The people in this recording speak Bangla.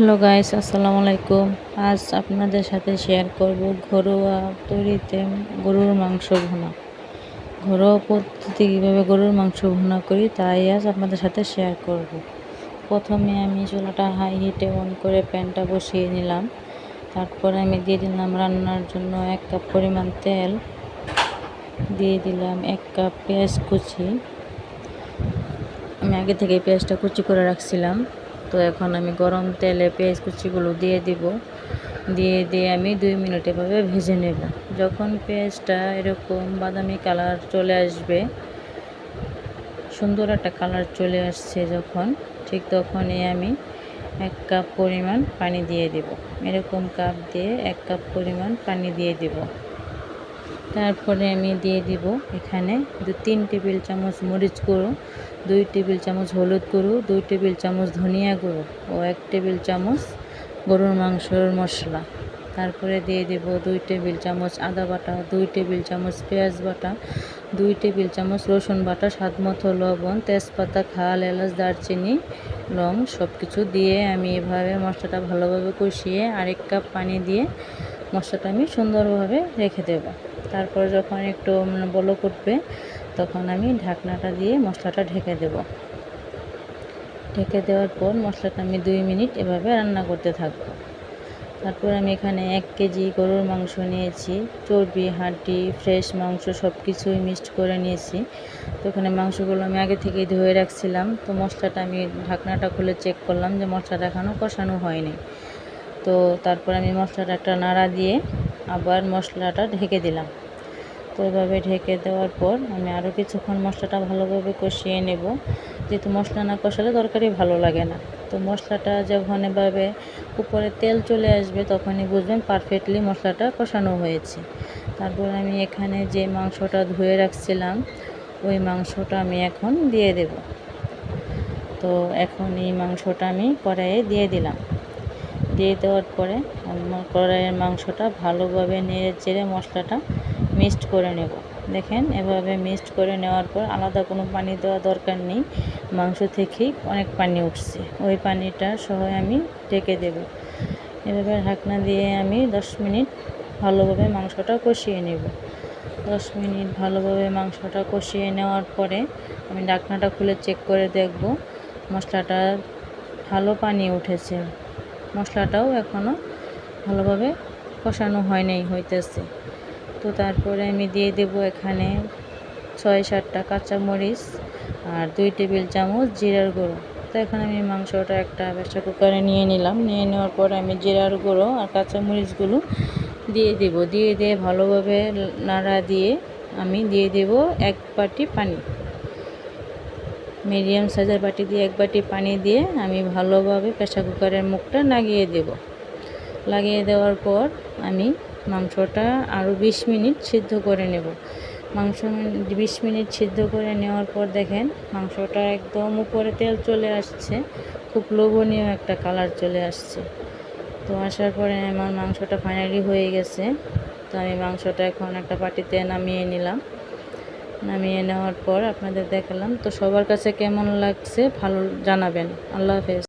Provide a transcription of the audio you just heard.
হ্যালো গাইস, আসসালামু আলাইকুম। আজ আপনাদের সাথে শেয়ার করব ঘরোয়া তৈরিতে গরুর মাংস ভুনা। ঘরোয়া পদ্ধতি কীভাবে গরুর মাংস ভুনা করি, তাই আজ আপনাদের সাথে শেয়ার করব। প্রথমে আমি চুলাটা হাই হিটে অন করে প্যানটা বসিয়ে নিলাম। তারপরে আমি দিয়ে দিলাম রান্নার জন্য এক কাপ পরিমাণ তেল। দিয়ে দিলাম এক কাপ পেঁয়াজ কুচি। আমি আগে থেকে পেঁয়াজটা কুচি করে রাখছিলাম। তো এখন আমি গরম তেলে পেঁয়াজ কুচিগুলো দিয়ে দিব। দিয়ে দিয়ে আমি দুই মিনিট এভাবে ভেজে নেব। যখন পেঁয়াজটা এরকম বাদামি কালার চলে আসবে, সুন্দর একটা কালার চলে আসছে যখন, ঠিক তখনই আমি এক কাপ পরিমাণ পানি দিয়ে দেব। এরকম কাপ দিয়ে এক কাপ পরিমাণ পানি দিয়ে দেব। তারপরে আমি দিয়ে দিব এখানে দু তিন টেবিল চামচ মরিচ গুঁড়ো, দুই টেবিল চামচ হলুদ গুঁড়ো, দুই টেবিল চামচ ধনিয়া গুঁড়ো ও এক টেবিল চামচ গরুর মাংসর মশলা। তারপরে দিয়ে দেব দুই টেবিল চামচ আদা বাটা, দুই টেবিল চামচ পেঁয়াজ বাটা, দুই টেবিল চামচ রসুন বাটা, স্বাদ মতো লবণ, তেজপাতা, খাল, এলাচ, দারচিনি, লং সব কিছু দিয়ে আমি এভাবে মশলাটা ভালোভাবে কষিয়ে আরেক কাপ পানি দিয়ে মশলাটা আমি সুন্দরভাবে রেখে দেব। তারপর যখন একটু বলো করবে তখন আমি ঢাকনাটা দিয়ে মশলাটা ঢেকে দেব। ঢেকে দেওয়ার পর মশলাটা আমি দুই মিনিট এভাবে রান্না করতে থাকব। তারপর আমি এখানে এক কেজি গরুর মাংস নিয়েছি, চর্বি হাড্ডি ফ্রেশ মাংস সব কিছুই মিক্সড করে নিয়েছি। তো ওখানে মাংসগুলো আমি আগে থেকেই ধুয়ে রাখছিলাম, তো মশলাটা আমি ঢাকনাটা খুলে চেক করলাম যে মশলাটা এখনও কষানো হয়নি। তো তারপর আমি মশলাটা একটা নাড়া দিয়ে আবার মশলাটা ঢেকে দিলাম। তো এভাবে ঢেকে দেওয়ার পর আমি আরও কিছুক্ষণ মশলাটা ভালোভাবে কষিয়ে নেব। যেহেতু মশলা না কষালে তরকারি ভালো লাগে না। তো মশলাটা যখন এভাবে উপরে তেল চলে আসবে তখনই বুঝবেন পারফেক্টলি মশলাটা কষানো হয়েছে। তারপর আমি এখানে যে মাংসটা ধুয়ে রাখছিলাম, ওই মাংসটা আমি এখন দিয়ে দেব। তো এখন এই মাংসটা আমি কড়াইয়ে দিয়ে দিলাম। দিয়ে দেওয়ার পরে কড়াইয়ের মাংসটা ভালোভাবে নেড়ে চেড়ে মশলাটা মিক্সড করে নেব। দেখেন, এভাবে মিক্সড করে নেওয়ার পর আলাদা কোনো পানি দেওয়া দরকার নেই। মাংস থেকেই অনেক পানি উঠছে। ওই পানিটা সহ আমি ঢেকে দেব। এভাবে ঢাকনা দিয়ে আমি দশ মিনিট ভালোভাবে মাংসটা কষিয়ে নেব। দশ মিনিট ভালোভাবে মাংসটা কষিয়ে নেওয়ার পরে আমি ঢাকনাটা খুলে চেক করে দেখব মশলাটা ভালো পানি উঠেছে। মশলাটাও এখনও ভালোভাবে কষানো হয় নাই হইতেছে। তো তারপরে আমি দিয়ে দেব এখানে ছয় সাতটা কাঁচামরিচ আর দুই টেবিল চামচ জিরার গুঁড়ো। তো এখানে আমি মাংসটা একটা প্রেসার কুকারে নিয়ে নিলাম। নিয়ে নেওয়ার পর আমি জিরার গুঁড়ো আর কাঁচামরিচগুলো দিয়ে দেব। দিয়ে দিয়ে ভালোভাবে নাড়া দিয়ে আমি দিয়ে দেব এক বাটি পানি। মিডিয়াম সাইজের বাটি দিয়ে এক বাটি পানি দিয়ে আমি ভালোভাবে প্রেসার কুকারের মুখটা লাগিয়ে দেব। লাগিয়ে দেওয়ার পর আমি মাংসটা আরও বিশ মিনিট সিদ্ধ করে নেব। মাংস বিশ মিনিট সিদ্ধ করে নেওয়ার পর দেখেন মাংসটা একদম উপরে তেল চলে আসছে, খুব লোভনীয় একটা কালার চলে আসছে। তো আসার পরে আমার মাংসটা ফাইনালি হয়ে গেছে। তো আমি মাংসটা এখন একটা পাটিতে নামিয়ে নিলাম। নামিয়ে নেওয়ার পর আপনাদের দেখালাম। তো সবার কাছে কেমন লাগছে ভালো জানাবেন। আল্লাহ হাফেজ।